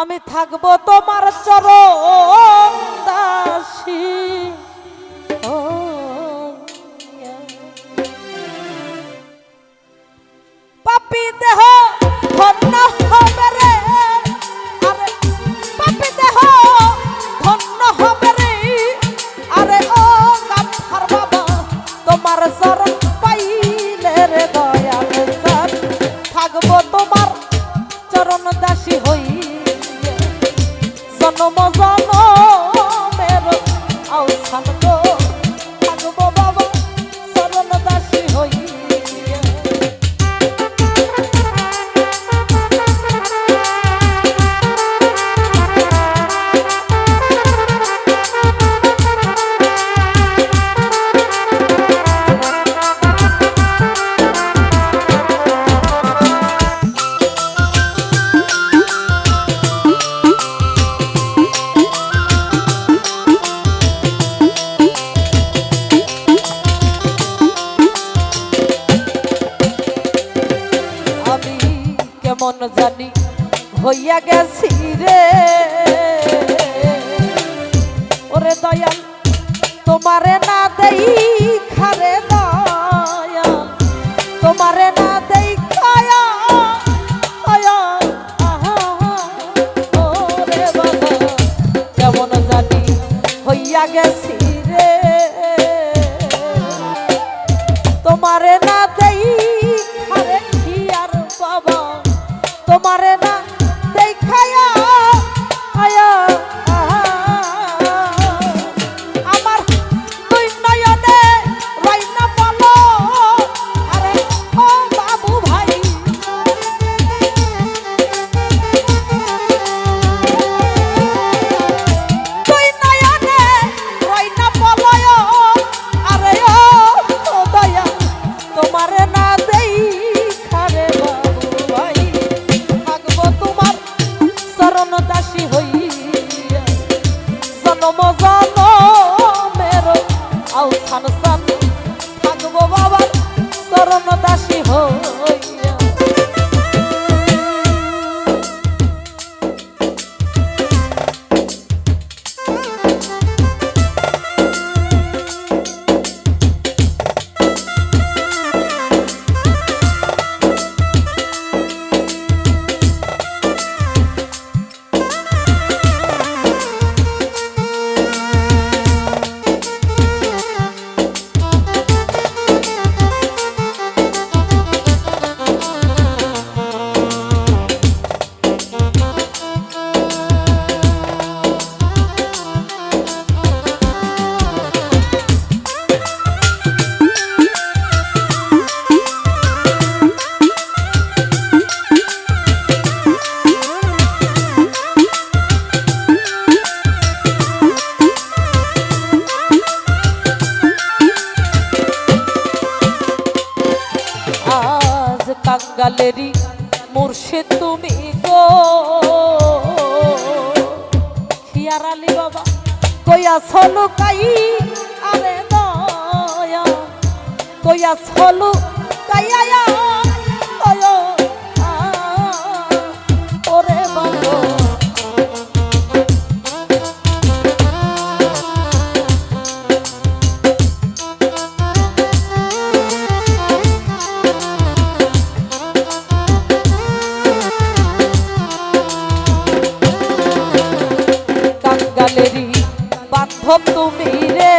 আমি থাকব তোমার চরণ দাসী। জনম জনমের আউসান ভুলিয়া গেছি রে। ওরে দয়াল, তোমারে না দেই খারে দয়াল, তোমারে না দেই খায়া কেমন জানি হইয়া গেছি রে। তোমারে তোয়া সলুকাই আরে দয়া। তোয়া সলুকাইয়া সম্ভব তুমি রে।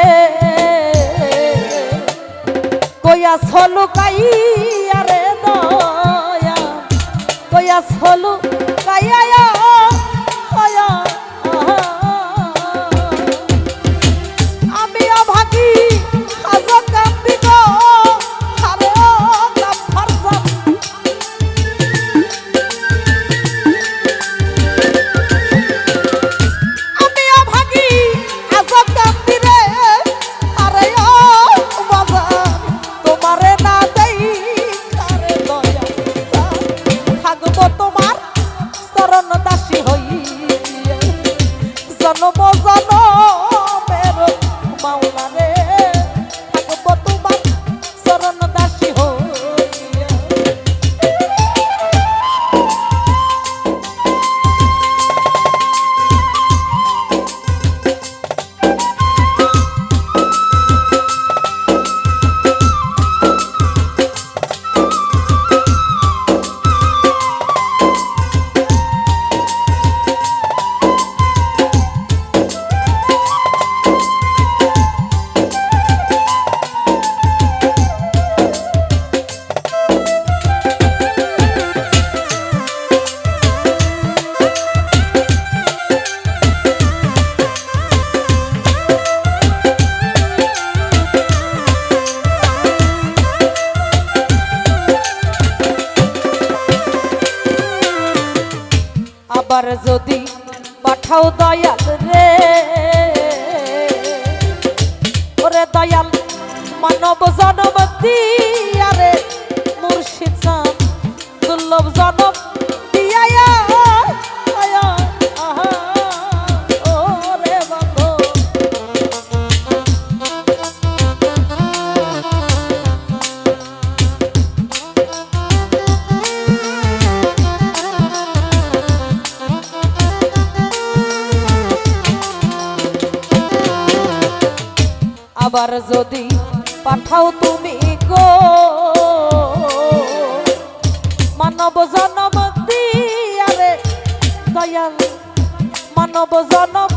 কয়া সলু কাইয়া রে দয়া। কয়া সলু আবার যদি পাঠাও দয়াল রে। ওরে দয়াল মানব জনমতি আরে মুর্শিদ চান দুর্লভ জনম আবার যদি পাঠাও তুমি গো। মানব জনম দিয়ারে দয়াল মানব জনম